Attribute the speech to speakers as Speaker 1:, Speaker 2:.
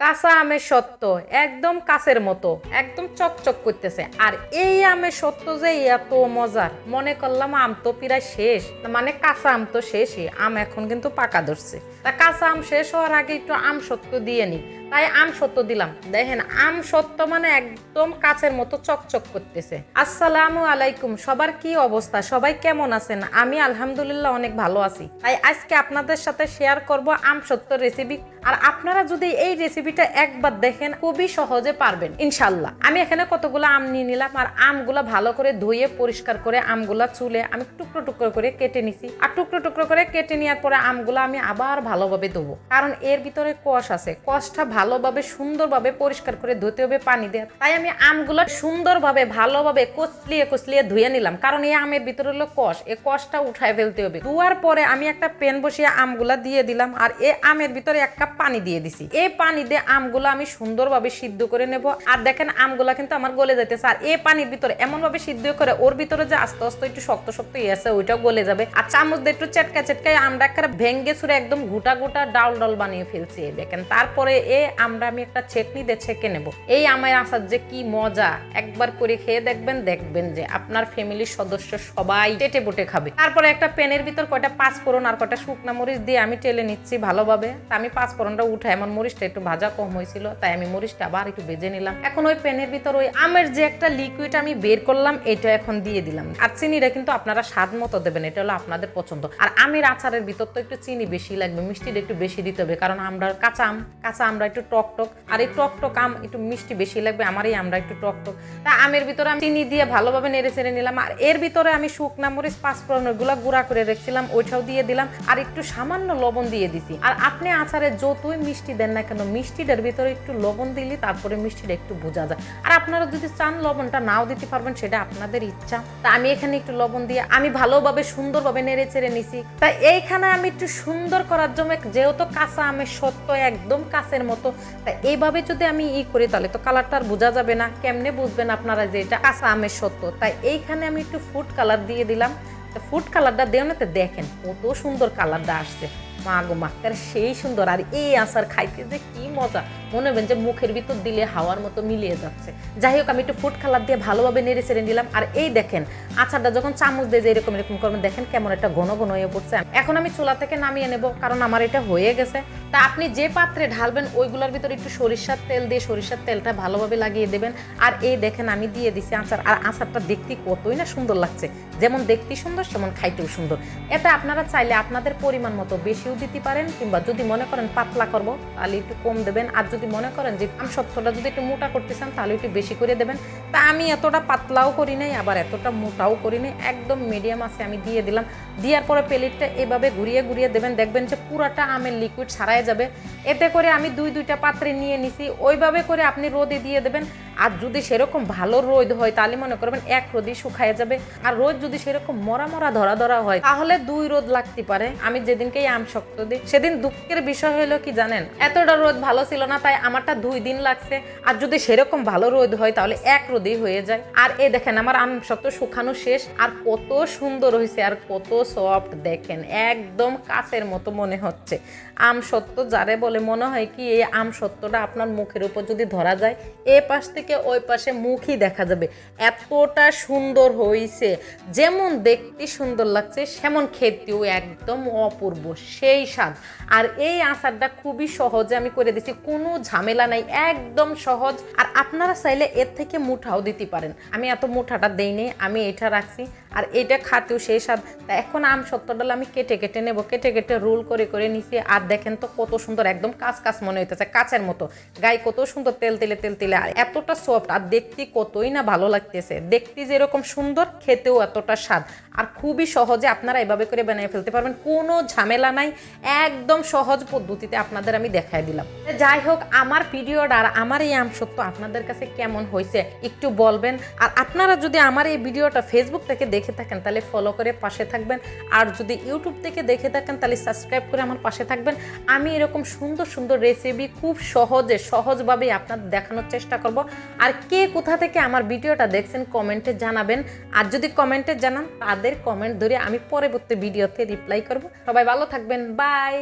Speaker 1: কাঁচা আমের সত্য একদম কাছের মতো, একদম চকচক করতেছে। আর এই আমের সত্য যে এত মজার, মনে করলাম আম তো প্রায় শেষ মানে কাঁচা আম তো শেষই, আম এখন কিন্তু পাকা ধরছে। তা কাঁচা আম শেষ হওয়ার আগে একটু আম সত্য দিয়ে নি। তাই আম সত্য দিলাম। দেখেন, আম সত্য মানে একদম কাছের মতো চকচক করতেছে। আসসালামু আলাইকুম, সবার কি অবস্থা? সবাই কেমন আছেন? আমি আলহামদুলিল্লাহ অনেক ভালো আছি। তাই আজকে আপনাদের সাথে শেয়ার করব আম সত্য রেসিপি আর আপনারা যদি এই রেসিপিটা একবার দেখেন, খুবই সহজে পারবেন ইনশাল্লাহ আমি এখানে কতগুলো আম নিয়ে নিলাম, আর আমগুলো ভালো করে ধুয়ে, পরিষ্কার করে আমগুলা চুলে আমি টুকরো টুকরো করে কেটে নিছি। আর টুকরো টুকরো করে কেটে নেওয়ার পরে আমগুলো আমি আবার ভালোভাবে ধোবো। কারণ এর ভিতরে কষ আছে। কষটা ভালোভাবে, সুন্দরভাবে পরিষ্কার করে ধুতে হবে পানি দিয়ে। তাই আমি আমগুলো সুন্দরভাবে, ভালোভাবে কচলিয়ে কচলিয়ে ধুয়ে নিলাম। কারণ এই আমের ভিতরে হলো কষ। এই কষটা উঠায় ফেলতে হবে। ধোয়ার পরে আমি একটা পেন বসিয়ে আমগুলা দিয়ে দিলাম আর এই আমের ভিতরে এক কাপ পানি দিয়ে দিছি। এই পানি দিয়ে আমগুলো আমি সুন্দরভাবে সিদ্ধ করে নেব। আর দেখেন আমগুলা কিন্তু আমার গলে যাইতেছে। আর এই পানির ভিতরে এমনভাবে সিদ্ধ করে ওর ভিতরে যে আস্তে আস্তে একটু শক্ত শক্ত ইয়ে আছে, ওইটাও গলে যাবে। আর চামচ দিয়ে একটু চেটকা চেটকায় আমরা একটা ভেঙ্গে ছুড়ে একদম গোটা গোটা ডাল ডাল বানিয়ে ফেলছি দেখেন। তারপরে এ আমরা আমি একটা ছেকনি দিয়ে ছেঁকে নেব। এই আমের আচার যে কি মজা। একবার করে খেয়ে দেখবেন দেখবেন যে আপনার ফ্যামিলির সদস্য সবাই টেটে বুটে খাবে। তারপরে একটা প্যানের ভিতর কয়টা পাঁচ ফোড়ন আর কয়টা শুকনা মরিচ দিয়ে আমি টেলে নিচ্ছি ভালোভাবে। আমি পাঁচ ফোড়নটা উঠে আমার মরিচটা একটু ভাজা কম হয়েছিল, তাই আমি মরিচটা আবার একটু ভেজে নিলাম। এখন ওই প্যানের ভিতর ওই আমের যে একটা লিকুইড আমি বের করলাম, এটা এখন দিয়ে দিলাম। আর চিনিটা কিন্তু আপনারা স্বাদ মতো দেবেন, এটা হলো আপনাদের পছন্দ। আর আমের আচারের ভিতর তো একটু চিনি বেশি লাগবে, মিষ্টিটা একটু বেশি দিতে হবে, কারণ আমরা কাঁচা আম, কাঁচা আমরা একটু টক টক, আর এই টক টক আম একটু মিষ্টি বেশি লাগবে, আমারই আমরা একটু টক টক। তা আমের ভিতরে আমি চিনি দিয়ে ভালোভাবে নেড়ে চেড়ে নিলাম, আর এর ভিতরে আমি শুকনা মরিচ পাঁচফোড়ন ওইগুলো গুঁড়া করে রেখেছিলাম, ওইটাও দিয়ে দিলাম, আর একটু সামান্য লবণ দিয়ে দিছি। আর আপনি আচারে যতই মিষ্টি দেন না কেন, মিষ্টিটার ভিতরে একটু লবণ দিলে তারপরে মিষ্টিটা একটু বোঝা যায়। আর আপনারা যদি চান লবণটা নাও দিতে পারবেন, সেটা আপনাদের ইচ্ছা। তা আমি এখানে একটু লবণ দিয়ে, আমি ভালোভাবে সুন্দরভাবে নেড়ে চেড়ে নিছি। তা এইখানে আমি একটু সুন্দর করার জন্য, যেহেতু কাঁচা আমের সত্য একদম কাছের মতো তা এইভাবে যদি আমি ই করি তাহলে তো কালারটা আর বোঝা যাবে না। কেমনে বুঝবেন আপনারা যে এটা কাঁচা আমের সত্য? তাই এইখানে আমি একটু ফুড কালার দিয়ে দিলাম। ফুড কালারটা দেওয়া তো দেখেন কত সুন্দর কালারটা আসছে। মা গো মা তার সেই সুন্দর, আর এই আচার খাইতে যে কি মজা। মনে হবেন যে মুখের ভিতর দিলে হাওয়ার মতো মিলিয়ে যাচ্ছে। যাই হোক, আমি একটু ফুড কালার দিয়ে ভালোভাবে নেড়ে চেড়ে নিলাম। আর এই দেখেন, আচারটা যখন চামচ দিয়ে যে এরকম এরকম করবেন, দেখেন কেমন একটা ঘন ঘন হয়ে পড়ছে। এখন আমি চুলা থেকে নামিয়ে নেব, কারণ আমার এটা হয়ে গেছে। তা আপনি যে পাত্রে ঢালবেন, ওইগুলোর ভিতরে একটু সরিষার তেল দিয়ে সরিষার তেলটা ভালোভাবে লাগিয়ে দেবেন। আর এই দেখেন, আমি দিয়ে দিছি আচার। আর আচারটা দেখতে কতই না সুন্দর লাগছে। যেমন দেখতে সুন্দর, সেমন খাইতেও সুন্দর। এটা আপনারা চাইলে আপনাদের পরিমাণ মতো বেশিও দিতে পারেন কিংবা যদি মনে করেন পাতলা করব, তাহলে একটু কম দেবেন। আর যদি মনে করেন যে আম সত্যটা যদি একটু মোটা করতে চান, তাহলে একটু বেশি করে দেবেন। তা আমি এতটা পাতলাও করি নাই, আবার এতটা মোটাও করি নাই। একদম মিডিয়াম আছে, আমি দিয়ে দিলাম। দেওয়ার পরে প্লেটটা এভাবে ঘুরিয়ে ঘুরিয়ে দেবেন। দেখবেন যে পুরাটা আমের লিকুইড ছাড়াই যাবে। এতে করে আমি দুই, দুইটা পাত্রে নিয়ে নিছি। ওইভাবে করে আপনি রোদে দিয়ে দেবেন। আর যদি সেরকম ভালো রোদ হয়, তাহলে মনে করবেন এক রোদই শুকায় যাবে। আর রোদ যদি সেরকম মরা মরা ধরা ধরা হয়, তাহলে দুই রোদ লাগতে পারে। আমি যেদিনকে আম শক্ত দিই, সেদিন দুঃখের বিষয় হলো কি জানেন? এতটা রোদ ভালো ছিল না, তাই আমারটা দুই দিন লাগছে। আর যদি সেরকম ভালো রোদ হয়, তাহলে এক রোদেই হয়ে যায়। আর এ দেখেন, আমার আম শক্ত শুকানো শেষ। আর কত সুন্দর হয়েছে আর কত সফট দেখেন, একদম কাছের মতো মনে হচ্ছে। আম সত্য যারে বলে মনে হয় কি, এই আম সত্যটা আপনার মুখের উপর যদি ধরা যায়, এ পাশ থেকে ওই পাশে মুখই দেখা যাবে। এতটা সুন্দর হয়েছে যেমন দেখতে সুন্দর লাগছে, সেমন খেতেও একদম অপূর্ব, সেই স্বাদ। আর এই আচারটা খুবই সহজে আমি করে দিচ্ছি কোনো ঝামেলা নাই, একদম সহজ। আর আপনারা চাইলে এর থেকে মুঠাও দিতে পারেন। আমি এত মুঠাটা দেইনি আমি এটা রাখছি, আর এটা খাতেও সেই স্বাদ। তা এখন আম ডাল আমি কেটে কেটে নেব, কেটে কেটে রোল করে করে নিছি, আর দেখেন তো কত সুন্দর, একদম কাঁচ কাঁচ মনে হইতেছে, কাঁচের মতো। গায়ে কত সুন্দর তেল, তেলে তেল, তেলে, আর এতটা সফট আর দেখতে কতই না ভালো লাগতেছে। দেখতে যেরকম সুন্দর, খেতেও এতটা স্বাদ। আর খুবই সহজে আপনারা এভাবে করে বানিয়ে ফেলতে পারবেন, কোনো ঝামেলা নাই। একদম সহজ পদ্ধতিতে আপনাদের আমি দেখাই দিলাম। যাই হোক, আমার ভিডিওটা আর আমার এই আম সত্য আপনাদের কাছে কেমন হয়েছে একটু বলবেন। আর আপনারা যদি আমার এই ভিডিওটা ফেসবুক থেকে দেখে থাকেন, তাহলে ফলো করে পাশে থাকবেন। আর যদি ইউটিউব থেকে দেখে থাকেন, তাহলে সাবস্ক্রাইব করে আমার পাশে থাকবেন। আমি এরকম সুন্দর সুন্দর রেসিপি খুব সহজে, সহজভাবেই আপনার দেখানোর চেষ্টা করব। আর কে কোথা থেকে আমার ভিডিওটা দেখছেন কমেন্টে জানাবেন। আর যদি কমেন্টে জানান, তাদের কমেন্ট ধরে আমি পরবর্তী ভিডিওতে রিপ্লাই করব। সবাই ভালো থাকবেন। বাই